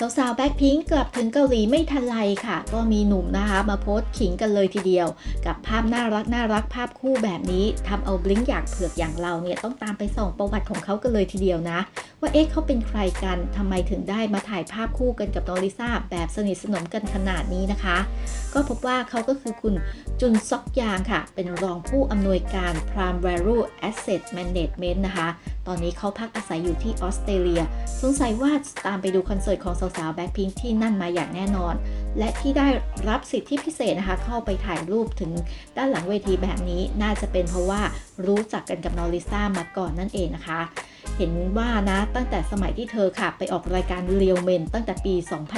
สาวๆแบ็คพิงกลับถึงเกาหลีไม่ทันไรค่ะ ก็มีหนุ่มนะคะมาโพสต์ขิงกันเลยทีเดียว กับภาพน่ารักน่ารักภาพคู่แบบนี้ทำเอาบลิงอยากเผือกอย่างเราเนี่ยต้องตามไปส่องประวัติของเขากันเลยทีเดียวนะ ว่าเอ๊ะเขาเป็นใครกันทำไมถึงได้มาถ่ายภาพคู่กันกับน้องลิซ่าแบบสนิทสนมกันขนาดนี้นะคะ ก็พบว่าเขาก็คือคุณจุนซอกยางค่ะ เป็นรองผู้อำนวยการ Prime Value Asset Management นะคะ ตอนนี้เขาพักอาศัยอยู่ที่ออสเตรเลีย สงสัยว่าตามไปดูคอนเสิร์ตของสาวๆแบ็คพิงที่นั่นมาอย่างแน่นอน และที่ได้รับสิทธิพิเศษนะคะ เข้าไปถ่ายรูปถึงด้านหลังเวทีแบบนี้น่าจะเป็นเพราะว่ารู้จักกันกับนอริซ่ามาก่อนนั่นเองนะคะเห็นว่านะตั้งแต่สมัยที่เธอค่ะ ไปออกรายการเรียวเมนตั้งแต่ปี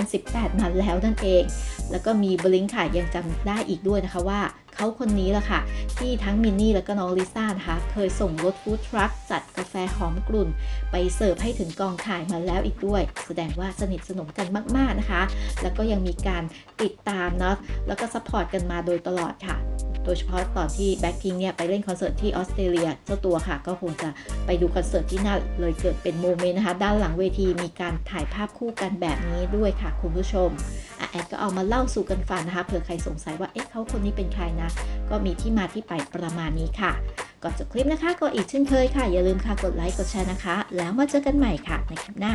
2018 มาแล้วนั่นเอง แล้วก็มีบลิงค่ะยังจำได้อีกด้วยนะคะว่า เขาคนนี้แหละค่ะ ที่ทั้งมินนี่และก็น้องลิซ่านะคะ เคยส่งรถฟู้ดทรัคจัดกาแฟหอมกลุ่น ไปเสิร์ฟให้ถึงกองถ่ายมาแล้วอีกด้วย แสดงว่าสนิทสนมกันมาก ๆนะคะ แล้วก็ยังมีการติดตามเนาะแล้วก็ซัพพอร์ตกันมาโดยตลอดค่ะ โดยเฉพาะตอนที่แบ็คพิงเนี่ยไปเล่นคอนเสิร์ตที่ออสเตรเลียเจ้าตัวค่ะ ก็คงจะไปดูคอนเสิร์ตที่นั่นเลยเกิดเป็นโมเมนต์นะคะ ด้านหลังเวทีมีการถ่ายภาพคู่กันแบบนี้ด้วยค่ะคุณผู้ชมอแอดก็เอามาเล่าสู่กันฟังนะคะเผื่อใครสงสัยว่าเอ๊ะเขาคนนี้เป็นใครนะ ก็มีที่มาที่ไปประมาณนี้ค่ะก่อนจบคลิปนะคะก็อีกเช่นเคยค่ะ อย่าลืมค่ะกดไลค์กดแชร์นะคะ แล้วมาเจอกันใหม่ค่ะในคลิปหน้า